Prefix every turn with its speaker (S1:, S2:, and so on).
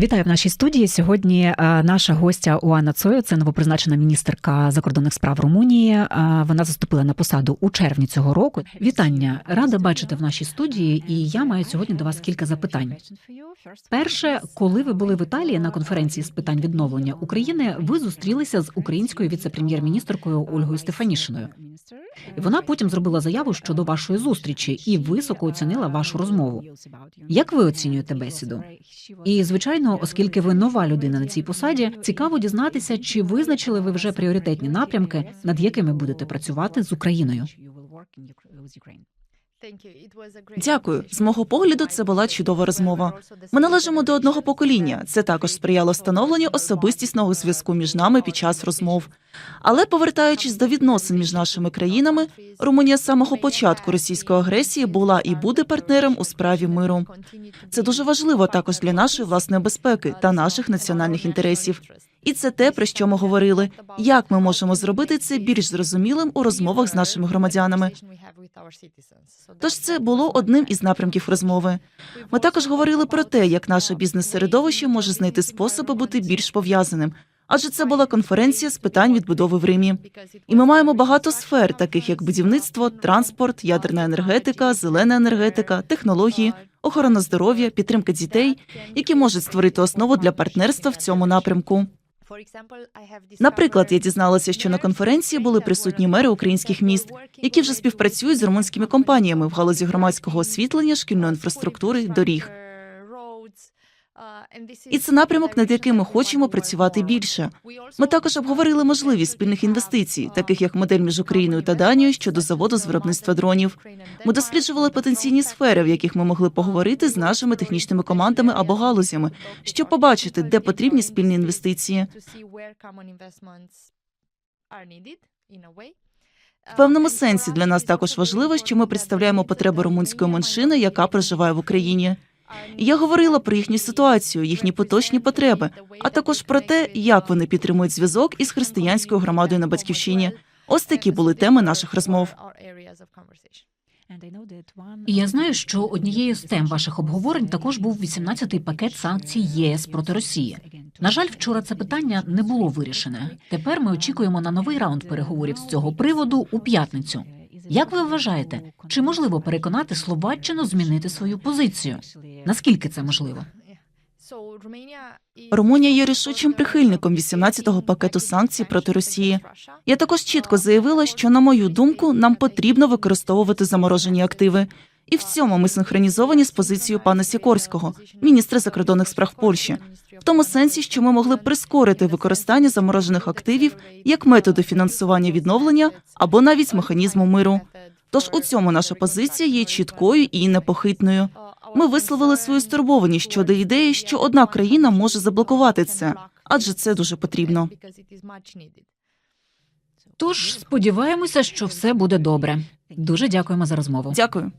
S1: Вітаю в нашій студії. Сьогодні е, наша гостя Уана Цою, це новопризначена міністерка закордонних справ Румунії. Е, Вона заступила на посаду у червні цього року. Вітання, рада бачити в нашій студії. І я маю сьогодні до вас кілька запитань. Перше, коли ви були в Італії на конференції з питань відновлення України, ви зустрілися з українською віце-прем'єр-міністеркою Ольгою Стефанішиною. І вона потім зробила заяву щодо вашої зустрічі і високо оцінила вашу розмову. Як ви оцінюєте бесіду? І звичайно, оскільки ви нова людина на цій посаді, цікаво дізнатися, чи визначили ви вже пріоритетні напрямки, над якими будете працювати з Україною.
S2: Дякую. З мого погляду, це була чудова розмова. Ми належимо до одного покоління. Це також сприяло встановленню особистісного зв'язку між нами під час розмов. Але повертаючись до відносин між нашими країнами, Румунія з самого початку російської агресії була і буде партнером у справі миру. Це дуже важливо також для нашої власної безпеки та наших національних інтересів. І це те, про що ми говорили. Як ми можемо зробити це більш зрозумілим у розмовах з нашими громадянами? Тож це було одним із напрямків розмови. Ми також говорили про те, як наше бізнес-середовище може знайти способи бути більш пов'язаним. Адже це була конференція з питань відбудови в Римі. І ми маємо багато сфер, таких як будівництво, транспорт, ядерна енергетика, зелена енергетика, технології, охорона здоров'я, підтримка дітей, які можуть створити основу для партнерства в цьому напрямку. Наприклад, я дізналася, що на конференції були присутні мери українських міст, які вже співпрацюють з румунськими компаніями в галузі громадського освітлення, шкільної інфраструктури, доріг. І це напрямок, над яким ми хочемо працювати більше. Ми також обговорили можливість спільних інвестицій, таких як модель між Україною та Данією щодо заводу з виробництва дронів. Ми досліджували потенційні сфери, в яких ми могли поговорити з нашими технічними командами або галузями, щоб побачити, де потрібні спільні інвестиції. В певному сенсі для нас також важливо, що ми представляємо потреби румунської меншини, яка проживає в Україні. Я говорила про їхню ситуацію, їхні поточні потреби, а також про те, як вони підтримують зв'язок із християнською громадою на батьківщині. Ось такі були теми наших розмов.
S1: І я знаю, що однією з тем ваших обговорень також був 18-й пакет санкцій ЄС проти Росії. На жаль, вчора це питання не було вирішене. Тепер ми очікуємо на новий раунд переговорів з цього приводу у п'ятницю. Як ви вважаєте, чи можливо переконати Словаччину змінити свою позицію? Наскільки це можливо?
S2: Румунія є рішучим прихильником 18-го пакету санкцій проти Росії. Я також чітко заявила, що, на мою думку, нам потрібно використовувати заморожені активи. І в цьому ми синхронізовані з позицією пана Сікорського, міністра закордонних справ Польщі, в тому сенсі, що ми могли прискорити використання заморожених активів як методу фінансування відновлення або навіть механізму миру. Тож у цьому наша позиція є чіткою і непохитною. Ми висловили свою стурбованість щодо ідеї, що одна країна може заблокувати це, адже це дуже потрібно.
S1: Тож сподіваємося, що все буде добре. Дуже дякуємо за розмову.
S2: Дякую.